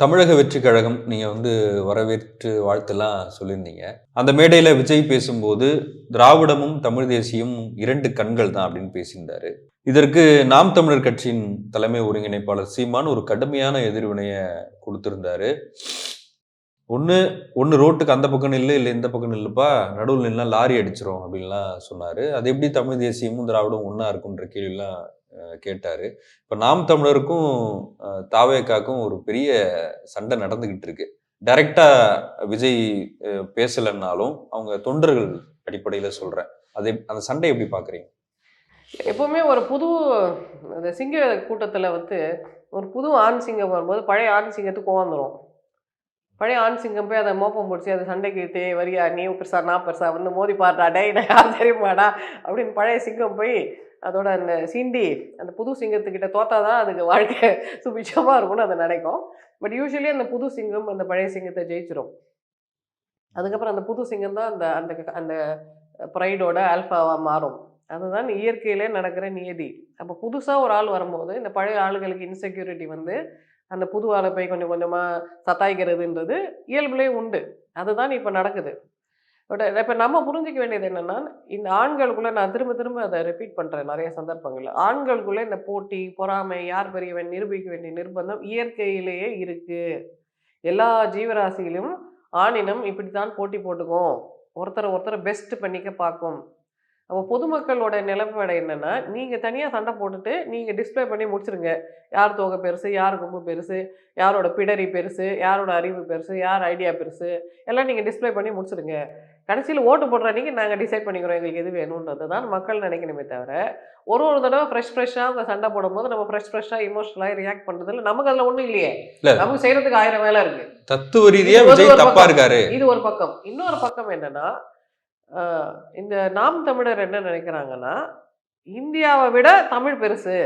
தமிழக வெற்றி கழகம் நீங்கள் வந்து வரவேற்று வாழ்த்துலாம் சொல்லியிருந்தீங்க. அந்த மேடையில் விஜய் பேசும்போது திராவிடமும் தமிழ் தேசியமும் இரண்டு கண்கள் தான் அப்படின்னு பேசியிருந்தாரு. இதற்கு நாம் தமிழர் கட்சியின் தலைமை ஒருங்கிணைப்பாளர் சீமான் ஒரு கடுமையான எதிர்வினையை கொடுத்திருந்தாரு. ஒன்று ஒன்று ரோட்டுக்கு அந்த பக்கம் நில்லு இல்லை இந்த பக்கம் நில்லுப்பா நடுவில் நின்னா லாரி அடிச்சிரும் அப்படின்லாம் சொன்னார். அது எப்படி தமிழ் தேசியமும் திராவிடம் ஒன்றா இருக்குன்ற கேள்விலாம் கேட்டார். இப்போ நாம் தமிழருக்கும் தாவேக்காக்கும் ஒரு பெரிய சண்டை நடந்துக்கிட்டு இருக்கு. டைரக்டாக விஜய் பேசலைன்னாலும் அவங்க தொண்டர்கள் அடிப்படையில் சொல்கிறேன் அது அந்த சண்டை எப்படி பார்க்குறீங்க எப்போவுமே ஒரு புது அந்த சிங்க கூட்டத்தில் வந்து ஒரு புது ஆண் சிங்கம் வரும்போது பழைய ஆண் சிங்கத்துக்கு கோவந்துடும் பழைய ஆண் சிங்கம் போய் அதை மோப்பம் பிடிச்சி அதை சண்டைக்கு தே வரியா நீ பெருசா நான் பெருசா? வந்து மோதி பாடுறா. டே நான் யார் தெரியுமாடா? அப்படின்னு பழைய சிங்கம் போய் அதோட அந்த சீண்டி அந்த புது சிங்கத்துக்கிட்ட தோத்தாதான் அதுக்கு வாழ்க்கை சுபிட்சமாக இருக்கும்னு அதை நினைக்கும். பட் யூஸ்வலி அந்த புது சிங்கம் அந்த பழைய சிங்கத்தை ஜெயிச்சிரும். அதுக்கப்புறம் அந்த புது சிங்கம் தான் அந்த அந்த அந்த ப்ரைடோட ஆல்ஃபாவாக மாறும். அதுதான் இயற்கையிலே நடக்கிற நியதி. அப்போ புதுசாக ஒரு ஆள் வரும்போது இந்த பழைய ஆளுகளுக்கு இன்செக்யூரிட்டி வந்து அந்த புது ஆளை போய் கொஞ்சம் கொஞ்சமாக சத்தாய்க்கிறதுன்றது இயல்புலேயே உண்டு. அதுதான் இப்போ நடக்குது. பட் இப்போ நம்ம புரிஞ்சிக்க வேண்டியது என்னென்னா இந்த ஆண்களுக்குள்ளே நான் திரும்ப திரும்ப அதை ரிப்பீட் பண்ணுறேன் நிறைய சந்தர்ப்பங்களில். ஆண்களுக்குள்ளே இந்த போட்டி பொறாமை யார் பெரியவன் நிரூபிக்க வேண்டிய நிர்பந்தம் இயற்கையிலேயே இருக்குது எல்லா ஜீவராசியிலும் ஆணினம் இப்படி தான் போட்டி போட்டுக்கும். ஒருத்தரை ஒருத்தரை பெஸ்ட் பண்ணிக்க பார்க்கும். அப்போ பொதுமக்களோட நிலைப்பாடு என்னன்னா நீங்கள் தனியாக சண்டை போட்டுட்டு நீங்கள் டிஸ்ப்ளே பண்ணி முடிச்சிருங்க. யார் தொகை பெருசு யார் கும்பு பெருசு யாரோட பிடரி பெருசு யாரோட அறிவு பெருசு யார் ஐடியா பெருசு எல்லாம் நீங்கள் டிஸ்ப்ளே பண்ணி முடிச்சிருங்க. கடைசியில் ஓட்டு போடுற அன்றைக்கி நாங்கள் டிசைட் பண்ணிக்கிறோம் எங்களுக்கு எது வேணுன்றது தான் மக்கள் நினைக்கணுமே தவிர ஒரு ஒரு தடவை ஃப்ரெஷ் ஃப்ரெஷ்ஷாக அவங்க சண்டை போடும்போது நம்ம ஃப்ரெஷ் ஃப்ரெஷ்ஷாக இமோஷனலாக ரியாக்ட் பண்ணுறதுல நமக்கு அதில் ஒன்றும் இல்லையே. இல்ல. நமக்கு செய்கிறதுக்கு ஆயிரம் வேலை இருக்குது தத்துவ ரீதியா இது ஒரு பக்கம். இன்னொரு பக்கம் என்னன்னா இந்த நாம் தமிழர் என்ன நினைக்கிறாங்கன்னா இந்தியாவை விட தமிழ் பெருசு.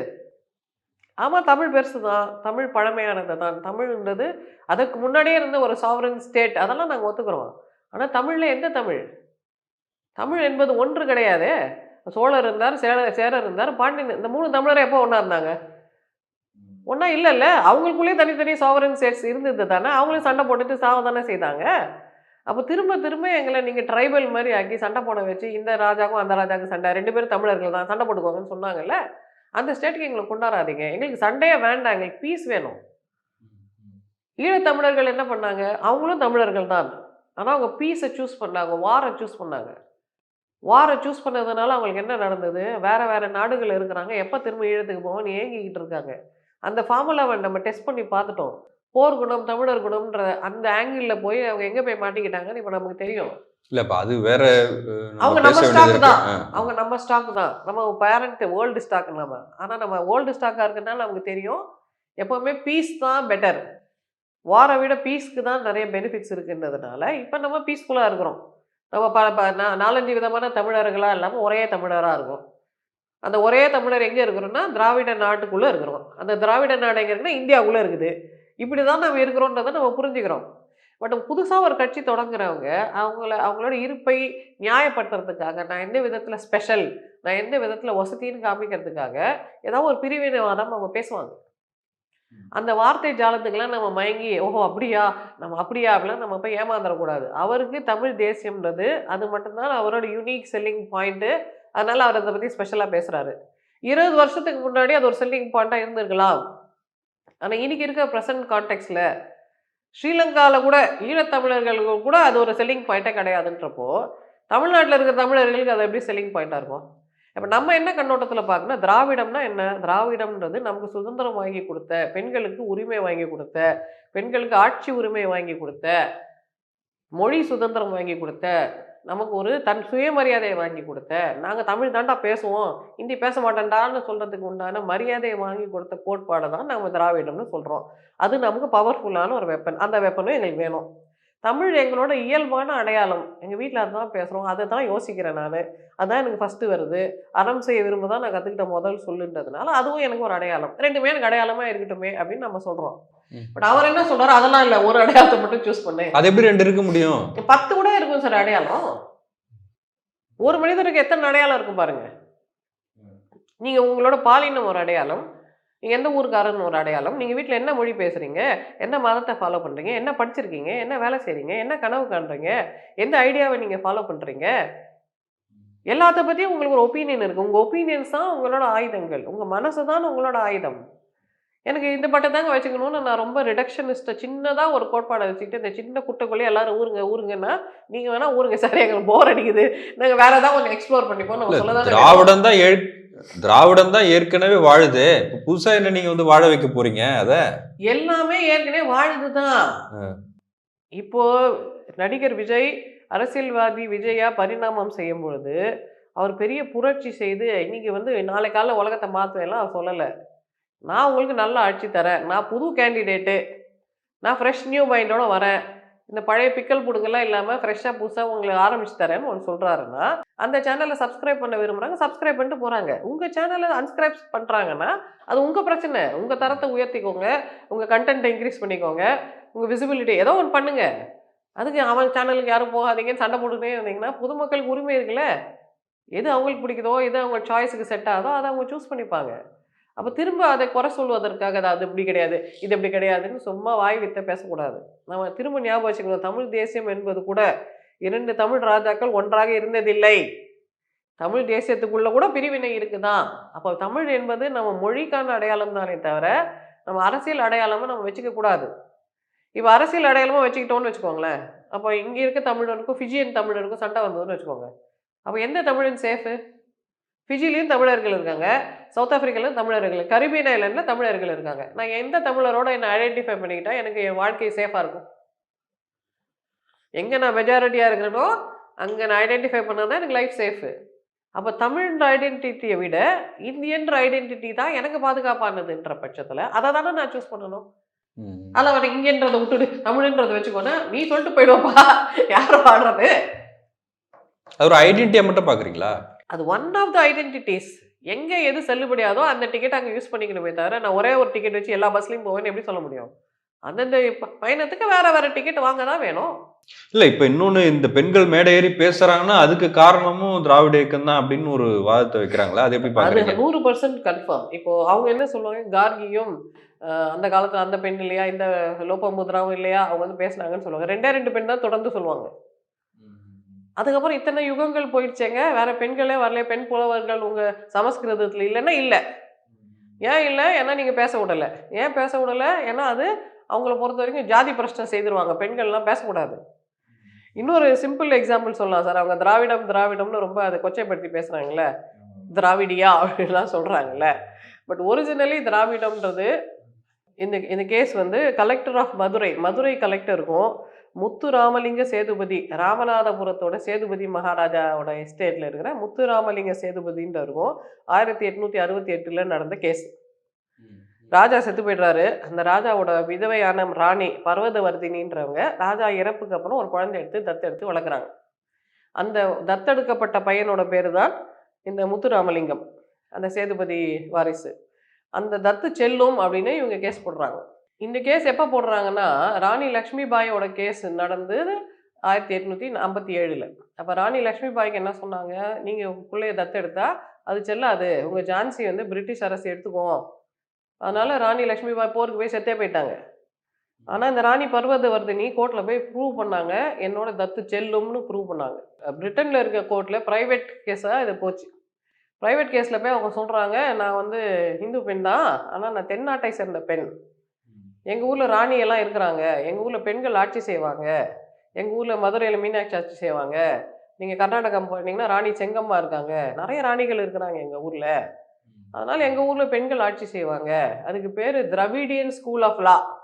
ஆமாம் தமிழ் பெருசு தான். தமிழ் பழமையானது தான். தமிழ்ன்றது அதுக்கு முன்னாடியே இருந்த ஒரு சாவரன் ஸ்டேட் அதெல்லாம் நாங்கள் ஒத்துக்கிறோம். ஆனால் தமிழில் எந்த தமிழ்? தமிழ் என்பது ஒன்று கிடையாது. சோழர் இருந்தார் சேர சேரர் இருந்தார் பாண்டியன் இந்த மூணு தமிழர் எப்போ ஒன்றா இருந்தாங்க? ஒன்றா இல்லைல்ல. அவங்களுக்குள்ளேயே தனித்தனி சாவரன் ஸ்டேட்ஸ் இருந்தது தானே. அவங்களும் சண்டை போட்டுட்டு சாவ தானே செய்தாங்க. அப்போ திரும்ப திரும்ப எங்களை நீங்கள் ட்ரைபல் மாதிரி ஆக்கி சண்டை போட வச்சு இந்த ராஜாக்கும் அந்த ராஜாக்கும் சண்டை. ரெண்டு பேரும் தமிழர்கள் தான். சண்டை போட்டுக்கோங்கன்னு சொன்னாங்கல்ல? அந்த ஸ்டேட்டுக்கு எங்களை கொண்டாடாதீங்க. எங்களுக்கு சண்டையே வேண்டாம். எங்களுக்கு பீஸ் வேணும். ஈழத்தமிழர்கள் என்ன பண்ணாங்க? அவங்களும் தமிழர்கள் தான். ஆனால் அவங்க பீஸை சூஸ் பண்ணாங்க. வாரை சூஸ் பண்ணாங்க. வாரை சூஸ் பண்ணதுனால அவங்களுக்கு என்ன நடந்தது? வேறு வேறு நாடுகள் இருக்கிறாங்க. எப்போ திரும்ப ஈழத்துக்கு போவோம்னு ஏங்கிக்கிட்டு இருக்காங்க. அந்த ஃபார்முலாவை நம்ம டெஸ்ட் பண்ணி பார்த்துட்டோம். போர் குணம் தமிழர் குணம்ன்ற அந்த ஆங்கிளில் போய் அவங்க எங்கே போய் மாட்டிக்கிட்டாங்கன்னு இப்போ நமக்கு தெரியும். இல்ல இப்ப அது வேற அவங்க நம்ம ஸ்டாக் தான். அவங்க நம்ம ஸ்டாக் தான். நம்ம பேரண்ட் வேர்ல்டு ஸ்டாக் நம்ம. ஆனால் நம்ம வேர்ல்டு ஸ்டாக்காக இருக்கிறதுனால நமக்கு தெரியும் எப்போவுமே பீஸ் தான் பெட்டர் வாரை விட பீஸ்க்கு தான் நிறைய பெனிஃபிட்ஸ் இருக்குன்றதுனால இப்போ நம்ம பீஸ்ஃபுல்லாக இருக்கிறோம். நம்ம ப நாலஞ்சு விதமான தமிழர்களாக இல்லாமல் ஒரே தமிழராக இருக்கும். அந்த ஒரே தமிழர் எங்கே இருக்கிறோம்னா திராவிட நாட்டுக்குள்ளே இருக்கிறோம். அந்த திராவிட நாடு எங்கே இருக்குன்னா இந்தியாவுக்குள்ளே இருக்குது. இப்படி தான் நம்ம இருக்கிறோன்றதை நம்ம புரிஞ்சுக்கிறோம். பட் புதுசாக ஒரு கட்சி தொடங்குறவங்க அவங்கள அவங்களோட இருப்பை நியாயப்படுத்துறதுக்காக நான் எந்த விதத்தில் ஸ்பெஷல் நான் எந்த விதத்தில் வசதின்னு காமிக்கிறதுக்காக ஏதாவது ஒரு பிரிவினைவாதம் அவங்க பேசுவாங்க. அந்த வார்த்தை ஜாலத்துக்கெல்லாம் நம்ம மயங்கி ஓஹோ அப்படியா? நம்ம அப்படியா? அப்படிலாம் நம்ம போய் ஏமாந்துடக்கூடாது அவருக்கு தமிழ் தேசியம்ன்றது அது மட்டும்தான் அவரோட யூனிக் செல்லிங் பாயிண்ட்டு அதனால அவர் அதை பற்றி ஸ்பெஷலாக பேசுகிறாரு இருபது வருஷத்துக்கு முன்னாடி அது ஒரு செல்லிங் பாயிண்ட்டாக இருந்திருக்கலாம். ஆனால் இன்றைக்கி இருக்க ப்ரெசன்ட் கான்டெக்ட்ஸில் ஸ்ரீலங்காவில் கூட ஈழத்தமிழர்களுக்கு கூட அது ஒரு செல்லிங் பாயிண்ட்டே கிடையாதுன்றப்போ தமிழ்நாட்டில் இருக்கிற தமிழர்களுக்கு அது எப்படி செல்லிங் பாயிண்ட்டாக இருக்கும்? இப்போ நம்ம என்ன கண்ணோட்டத்தில் பார்க்கணும் திராவிடம்னா என்ன? திராவிடம்ன்றது நமக்கு சுதந்திரம் வாங்கி கொடுத்த பெண்களுக்கு உரிமை வாங்கி கொடுத்த பெண்களுக்கு ஆட்சி உரிமை வாங்கி கொடுத்த மொழி சுதந்திரம் வாங்கி கொடுத்த நமக்கு ஒரு தன் சுயமரியாதையை வாங்கி கொடுத்த நாங்கள் தமிழ் தாண்டா பேசுவோம் ஹிந்தி பேச மாட்டேன்டான்னு சொல்கிறதுக்கு உண்டான மரியாதையை வாங்கி கொடுத்த கோட்பாடை தான் நம்ம திராவிடம்னு சொல்கிறோம் அது நமக்கு பவர்ஃபுல்லான ஒரு வெப்பன் அந்த வெப்பனும் எங்களுக்கு வேணும். தமிழ் எங்களோட இயல்பான அடையாளம் எங்கள் வீட்டில் அதுதான் பேசுகிறோம் அதை தான் யோசிக்கிறேன் நான். அதான் எனக்கு ஃபஸ்ட்டு வருது. அறம் செய்ய விரும்ப தான் நான் கற்றுக்கிட்ட முதல் சொல்லுன்றதுனால அதுவும் எனக்கு ஒரு அடையாளம். ரெண்டுமே எனக்கு அடையாளமாக இருக்கட்டுமே அப்படின்னு நம்ம சொல்கிறோம். பட் அவர் என்ன சொல்றாரு அதெல்லாம் இல்லை. ஒரு அடையாளத்தை மட்டும் சூஸ் பண்ணு. அது எப்படி ரெண்டு இருக்க முடியும்? பத்து தான் இருக்கும் சார் அடையாளம். ஒரு மனிதருக்கு எத்தனை அடையாளம் இருக்கும் பாருங்க. நீங்க உங்களோட பாலினம் ஒரு அடையாளம் நீங்கள் எந்த ஊருக்காரன்னு ஒரு அடையாளம் நீங்கள் வீட்டில் என்ன மொழி பேசுகிறீங்க என்ன மதத்தை ஃபாலோ பண்ணுறீங்க என்ன படிச்சிருக்கீங்க என்ன வேலை செய்கிறீங்க என்ன கனவு காண்றீங்க எந்த ஐடியாவை நீங்கள் ஃபாலோ பண்ணுறீங்க எல்லாத்த பற்றியும் உங்களுக்கு ஒரு ஒப்பீனியன் இருக்குது உங்கள் ஒப்பீனியன்ஸ் தான் உங்களோட ஆயுதங்கள். உங்கள் மனசு தான் உங்களோட ஆயுதம். எனக்கு இந்த பட்டம் தாங்க வச்சுக்கணும்னு நான் ரொம்ப ரிடக்ஷனிஸ்ட்டை சின்னதாக ஒரு கோட்பாடை வச்சுக்கிட்டு இந்த சின்ன குட்டைக்குள்ளேயே எல்லாரும் ஊருங்க ஊருங்கன்னா நீங்கள் வேணால் ஊருங்க சரி எங்களுக்கு போர் அடிக்குது. நாங்கள் வேறு ஏதாவது கொஞ்சம் எக்ஸ்ப்ளோர் பண்ணிப்போம் நம்ம இல்ல, சொல்ல தானே திராவிடம் தான் ஏற்- திராவிடம் தான் ஏற்கனவே வாழுது. இப்ப புதுசா என்ன நீங்க வந்து வாழ வைக்க போறீங்க அத? எல்லாமே ஏற்கனவே வாழுது தான். இப்போ நடிகர் விஜய் அரசியல்வாதி விஜயா பரிணாமம் செய்யும் பொழுது அவர் பெரிய புரட்சி செய்து இன்னைக்கு வந்து நாளை காலைல உலகத்தை மாற்றுவேன்லாம் அவர் சொல்லலை. நான் உங்களுக்கு நல்லா ஆட்சி தரேன். நான் புது கேண்டிடேட்டு நான் ஃப்ரெஷ் நியூ மைண்டோட வரேன். இந்த பழைய பிக்கல் புடுங்கெல்லாம் இல்லாமல் ஃப்ரெஷ்ஷாக புதுசாக உங்களுக்கு ஆரம்பிச்சு தரேன்னு ஒன்று சொல்கிறாருன்னா அந்த சேனலை சப்ஸ்கிரைப் பண்ண விரும்புகிறாங்க சப்ஸ்கிரைப் பண்ணிட்டு போகிறாங்க உங்கள் சேனலை அன்ஸ்கிரைப் பண்ணுறாங்கன்னா அது உங்கள் பிரச்சனை. உங்கள் தரத்தை உயர்த்திக்கோங்க. உங்கள் கண்டென்ட்டை இன்க்ரீஸ் பண்ணிக்கோங்க. உங்கள் விசிபிலிட்டி ஏதோ ஒன்று பண்ணுங்கள் அதுக்கு அவன் சேனலுக்கு யாரும் போகாதீங்கன்னு சண்டை போட்டுக்கிட்டே இருந்தீங்கன்னா பொதுமக்களுக்கு உரிமை இருக்குல்ல? எது அவங்களுக்கு பிடிக்குதோ எது அவங்க சாய்ஸுக்கு செட் ஆகுதோ அதை அவங்க சூஸ் பண்ணிப்பாங்க. அப்போ திரும்ப அதை குறை சொல்வதற்காக அது அது இப்படி கிடையாது இது இப்படி கிடையாதுன்னு சும்மா வாய் வித்த பேசக்கூடாது. நம்ம திரும்ப ஞாபகம் வச்சுக்கணும் தமிழ் தேசியம் என்பது கூட இரண்டு தமிழ் ராஜாக்கள் ஒன்றாக இருந்ததில்லை. தமிழ் தேசியத்துக்குள்ள கூட பிரிவினை இருக்குதான் அப்போ தமிழ் என்பது நம்ம மொழிக்கான அடையாளம் தானே தவிர நம்ம அரசியல் அடையாளமும் நம்ம வச்சுக்க கூடாது. இப்போ அரசியல் அடையாளமாக வச்சுக்கிட்டோம்னு வச்சுக்கோங்களேன். அப்போ இங்கே இருக்க தமிழனுக்கும் ஃபிஜியன் தமிழருக்கும் சண்டை வந்ததுன்னு வச்சுக்கோங்க. அப்போ எந்த தமிழன் சேஃபு ஃபிஜிலையும் தமிழர்கள் இருக்காங்க சவுத் ஆப்பிரிக்காலையும் தமிழர்கள் கரிபியன் ஐலண்டில் தமிழர்கள் இருக்காங்க. நான் எந்த தமிழரோட என்னை ஐடென்டிஃபை பண்ணிக்கிட்டா எனக்கு என் வாழ்க்கை சேஃபாக இருக்கும். எங்கே நான் மெஜாரிட்டியாக இருக்கிறேனோ அங்கே நான் ஐடென்டிஃபை பண்ணால் தான் எனக்கு லைஃப் சேஃபு அப்போ தமிழ்ன்ற ஐடென்டிட்டியை விட இந்தியன்ற ஐடென்டிட்டி தான் எனக்கு பாதுகாப்பானதுன்ற பட்சத்தில் அதை தானே நான் சூஸ் பண்ணணும். அதில் அவன் இங்கன்றதை விட்டுடு தமிழ்ன்றதை வச்சுக்கோனா நீ சொல்லிட்டு போயிடுவாப்பா. யார் பாடுறது? அது ஒரு ஐடென்டிட்டியா மட்டும் பாக்குறீங்களா? அது ஒன் ஆஃப் த ஐடென்டிட்டிஸ் எங்கே எது செல்லுபடியாதோ அந்த டிக்கெட் அங்கே யூஸ் பண்ணிக்கணுமே தவிர நான் ஒரே ஒரு டிக்கெட் வச்சு எல்லா பஸ்லையும் போவேன்னு எப்படி சொல்ல முடியும்? அந்தந்த பயணத்துக்கு வேற வேற டிக்கெட் வாங்க தான் வேணும். இல்ல இப்ப இன்னொன்னு இந்த பெண்கள் மேடை ஏறி பேசுறாங்கன்னா அதுக்கு காரணமும் திராவிட இயக்கம் தான் அப்படின்னு ஒரு வாதத்தை வைக்கிறாங்களா அது எப்படி பாக்குறீங்க நூறு பர்சன்ட் கன்ஃபார்ம் இப்போ அவங்க என்ன சொல்லுவாங்க? கார்கியும் அந்த காலத்துல அந்த பெண் இல்லையா? இந்த லோபமுத்ராவும் இல்லையா? அவங்க வந்து பேசுனாங்கன்னு சொல்லுவாங்க. ரெண்டே ரெண்டு பெண் தான் தொடர்ந்து சொல்லுவாங்க. அதுக்கப்புறம் இத்தனை யுகங்கள் போயிடுச்சேங்க. வேற பெண்களே வரல பெண் புலவர்கள் உங்க சமஸ்கிருதத்துல இல்லைன்னா இல்லை. ஏன் இல்லை? ஏன்னா நீங்க பேச விடலை. ஏன் பேச விடலை? ஏன்னா அது அவங்கள பொறுத்த வரைக்கும் ஜாதி பிரச்சனை செய்திருவாங்க. பெண்கள்லாம் பேசக்கூடாது இன்னொரு சிம்பிள் எக்ஸாம்பிள் சொல்லலாம் சார். அவங்க திராவிடம் திராவிடம்னு ரொம்ப அதை கொச்சைப்படுத்தி பேசுறாங்கல்ல. திராவிடியா அப்படின்லாம் சொல்றாங்கல்ல. பட் ஒரிஜினலி திராவிடம்ன்றது இந்த இந்த கேஸ் வந்து கலெக்டர் ஆஃப் மதுரை மதுரை கலெக்டருக்கும் முத்து ராமலிங்க சேதுபதி ராமநாதபுரத்தோட சேதுபதி மகாராஜாவோட எஸ்டேட்ல இருக்கிற முத்து ராமலிங்க சேதுபதின்றவருக்கும் ஆயிரத்தி எட்நூத்தி அறுபத்தி எட்டுல நடந்த கேஸ் ராஜா செத்து போயிடுறாரு. அந்த ராஜாவோட விதவையான ராணி பர்வதவர்தினின்றவங்க ராஜா இறப்புக்கு அப்புறம் ஒரு குழந்தை எடுத்து தத்தெடுத்து வளர்க்குறாங்க. அந்த தத்தெடுக்கப்பட்ட பையனோட பேர் தான் இந்த முத்துராமலிங்கம் அந்த சேதுபதி வாரிசு. அந்த தத்து செல்லும் அப்படின்னு இவங்க கேஸ் போடுறாங்க. இந்த கேஸ் எப்போ போடுறாங்கன்னா ராணி லக்ஷ்மி பாயோட கேஸ் நடந்து ஆயிரத்தி எட்நூற்றி ஐம்பத்தி ஏழில். அப்போ ராணி லக்ஷ்மி பாய்க்கு என்ன சொன்னாங்க? நீங்கள் உங்கள் பிள்ளைய தத்தெடுத்தா அது செல்லாது. உங்கள் ஜான்சி வந்து பிரிட்டிஷ் அரசு எடுத்துக்கும். அதனால ராணி லக்ஷ்மி பாய் போருக்கு போய் செத்தே போயிட்டாங்க. ஆனால் இந்த ராணி பர்வதவர்தினி கோர்ட்டில் போய் ப்ரூவ் பண்ணாங்க. என்னோட தத்து செல்லும்னு ப்ரூவ் பண்ணாங்க. பிரிட்டனில் இருக்க கோர்ட்டில் ப்ரைவேட் கேஸாக இது போச்சு. ப்ரைவேட் கேஸில் போய் அவங்க சொல்கிறாங்க நான் வந்து இந்து பெண் தான் ஆனால் நான் தென்னாட்டை சேர்ந்த பெண். எங்கள் ஊரில் ராணி எல்லாம் இருக்கிறாங்க. எங்கள் ஊரில் பெண்கள் ஆட்சி செய்வாங்க. எங்கள் ஊரில் மதுரையில் மீனாட்சி ஆட்சி செய்வாங்க. நீங்கள் கர்நாடகம் போனீங்கன்னா ராணி செங்கம்மா இருக்காங்க. நிறைய ராணிகள் இருக்கிறாங்க எங்கள் ஊரில். அதனால் எங்கள் ஊரில் பெண்கள் ஆட்சி செய்வாங்க. அதுக்கு பேர் Dravidian school of law.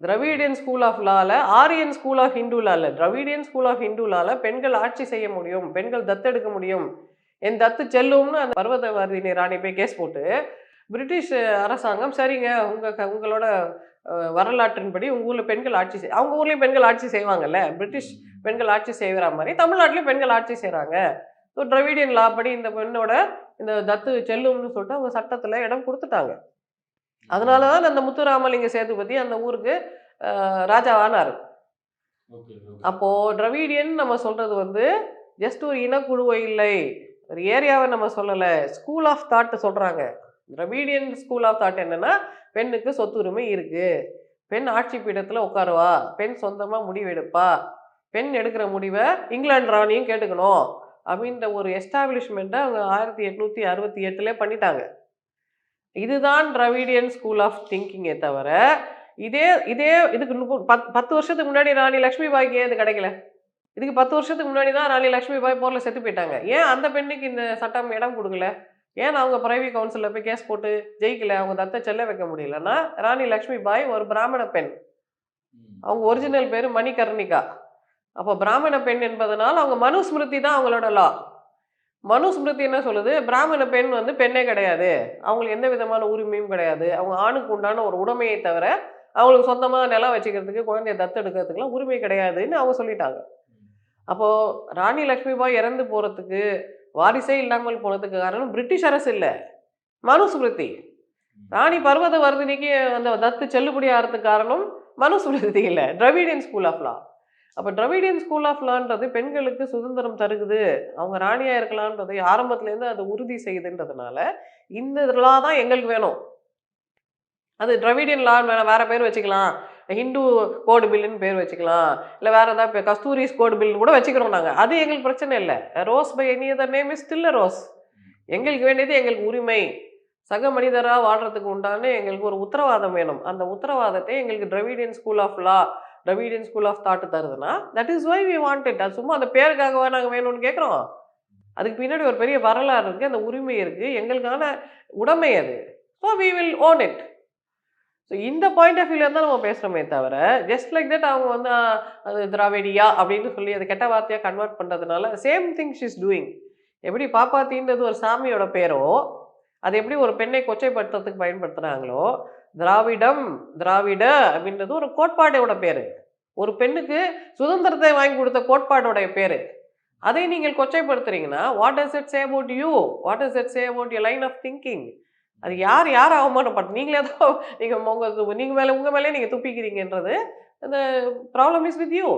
Dravidian school of லால ஆரியன் ஸ்கூல் ஆஃப் ஹிந்து லால. திராவிடியன் ஸ்கூல் ஆஃப் ஹிந்து லால பெண்கள் ஆட்சி செய்ய முடியும். பெண்கள் தத்தெடுக்க முடியும். என் தத்து செல்லும்னு அந்த பர்வதவர்தினி ராணி போய் கேஸ் போட்டு பிரிட்டிஷ் அரசாங்கம் சரிங்க உங்க க- உங்களோட வரலாற்றின்படி உங்க ஊர்ல பெண்கள் ஆட்சி செய் அவங்க ஊர்லயும் பெண்கள் ஆட்சி செய்வாங்கல்ல பிரிட்டிஷ் பெண்கள் ஆட்சி செய்கிற மாதிரி தமிழ்நாட்டிலையும் பெண்கள் ஆட்சி செய்கிறாங்க ஸோ திராவிடியன் லா படி இந்த பெண்ணோட இந்த தத்து செல்லும்னு சொல்லிட்டு அவங்க சட்டத்தில் இடம் கொடுத்துட்டாங்க. அதனால தான் அந்த முத்துராமலிங்க சேதுபதி அந்த ஊருக்கு ராஜாவானார் அப்போ திராவிடியன் நம்ம சொல்றது வந்து ஜஸ்ட் ஒரு இனக்குழுவை இல்லை. ஒரு ஏரியாவை நம்ம சொல்லலை ஸ்கூல் ஆஃப் தாட் சொல்கிறாங்க திராவிடியன் ஸ்கூல் ஆஃப் தாட் என்னன்னா பெண்ணுக்கு சொத்துரிமை இருக்குது பெண் ஆட்சி பீடத்தில் உட்காருவா. பெண் சொந்தமாக முடிவெடுப்பா பெண் எடுக்கிற முடிவை இங்கிலாந்து ராணியும் கேட்டுக்கணும். அப்படின்ற ஒரு எஸ்டாப்ளிஷ்மெண்ட்டை அவங்க ஆயிரத்தி எட்நூற்றி அறுபத்தி எட்டுலேயே பண்ணிட்டாங்க. இதுதான் திராவிடியன் ஸ்கூல் ஆஃப் திங்கிங்கே தவிர இதே இதே இதுக்கு பத் பத்து வருஷத்துக்கு முன்னாடி ராணி லக்ஷ்மி பாய்க்கு ஏன் இது கிடைக்கல? இதுக்கு பத்து வருஷத்துக்கு முன்னாடி தான் ராணி லக்ஷ்மி பாய் போரில் செத்து போயிட்டாங்க. ஏன் அந்த பெண்ணுக்கு இந்த சட்டம் இடம் கொடுக்கல? ஏன் அவங்க பிரைவி கவுன்சிலில் போய் கேஸ் போட்டு ஜெயிக்கல? அவங்க தத்தை செல்ல வைக்க முடியலன்னா ராணி லக்ஷ்மி பாய் ஒரு பிராமண பெண். அவங்க ஒரிஜினல் பேர் மணிகர்ணிகா. அப்போ பிராமண பெண் என்பதனால் அவங்க மனுஸ்மிருதி தான் அவங்களோட லா மனுஸ்மிருதி என்ன சொல்லுது? பிராமண பெண் வந்து பெண்ணே கிடையாது. அவங்களுக்கு எந்த விதமான உரிமையும் கிடையாது. அவங்க ஆணுக்கு உண்டான ஒரு உடைமையை தவிர அவங்களுக்கு சொந்தமாக நிலம் வச்சுக்கிறதுக்கு குழந்தைய தத்தெடுக்கிறதுக்குலாம் உரிமை கிடையாதுன்னு அவங்க சொல்லிட்டாங்க. அப்போது ராணி லக்ஷ்மிபாய் இறந்து போகிறதுக்கு வாரிசே இல்லாமல் போனதுக்கு காரணம் பிரிட்டிஷ் அரசு இல்லை. மனுஸ்மிருதி. ராணி பர்வத வர்தினிக்கு அந்த தத்து செல்லுபடி ஆகிறதுக்கு காரணம் மனுஸ்மிருதி இல்லை. டிராவிடியன் ஸ்கூல் ஆஃப் லா அப்போ டிராவிடியன் ஸ்கூல் ஆஃப் லான்றது பெண்களுக்கு சுதந்திரம் தருகுது. அவங்க ராணியாக இருக்கலான்றதை ஆரம்பத்துலேருந்து அது உறுதி செய்யுதுன்றதுனால இந்த லா தான் எங்களுக்கு வேணும். அது டிராவிடியன் லா வேணாம் வேற பேர் வச்சுக்கலாம். ஹிந்து கோடு பில்லுன்னு பேர் வச்சுக்கலாம். இல்லை வேறு ஏதாவது இப்போ கஸ்தூரிஸ் கோடு பில்னு கூட வச்சுக்கிறோம் நாங்கள் அது எங்களுக்கு பிரச்சனை இல்லை. Rose by any other name is still rose எங்களுக்கு வேண்டியது எங்களுக்கு உரிமை. சக மனிதராக வாழ்கிறதுக்கு உண்டான எங்களுக்கு ஒரு உத்தரவாதம் வேணும். அந்த உத்தரவாதத்தை எங்களுக்கு Dravidian school of law Dravidian school of thought தருதுன்னா that is why we want it அது சும்மா அந்த பேருக்காகவா நாங்கள் வேணும்னு கேட்குறோம் அதுக்கு பின்னாடி ஒரு பெரிய வரலாறு இருக்குது அந்த உரிமை இருக்குது எங்களுக்கான உடைமை அது. So we will own it so இந்த பாயிண்ட் ஆஃப் வியூல தான் நம்ம பேசுகிறோமே தவிர ஜஸ்ட் லைக் தட் அவங்க வந்து அது திராவிடியா? அப்படின்னு சொல்லி அது கெட்ட வார்த்தையாக கன்வெர்ட் பண்ணுறதுனால சேம் திங் இஸ் டூயிங் எப்படி பாப்பாத்தின்றது ஒரு சாமியோட பேரோ அது எப்படி ஒரு பெண்ணை கொச்சைப்படுத்துறதுக்கு பயன்படுத்துகிறாங்களோ திராவிடம் திராவிட அப்படின்றது ஒரு கோட்பாடோட பேர். ஒரு பெண்ணுக்கு சுதந்திரத்தை வாங்கி கொடுத்த கோட்பாடோடைய பேர். அதை நீங்கள் கொச்சைப்படுத்துறீங்கன்னா what is it say about you what is it say about you line of thinking அது யார் யார் அவமானப்பட்டு நீங்களே தான் நீங்கள் உங்கள் நீங்கள் மேலே உங்கள் மேலே நீங்கள் துப்பிக்கிறீங்கன்றது அந்த ப்ராப்ளம் இஸ் வித் யூ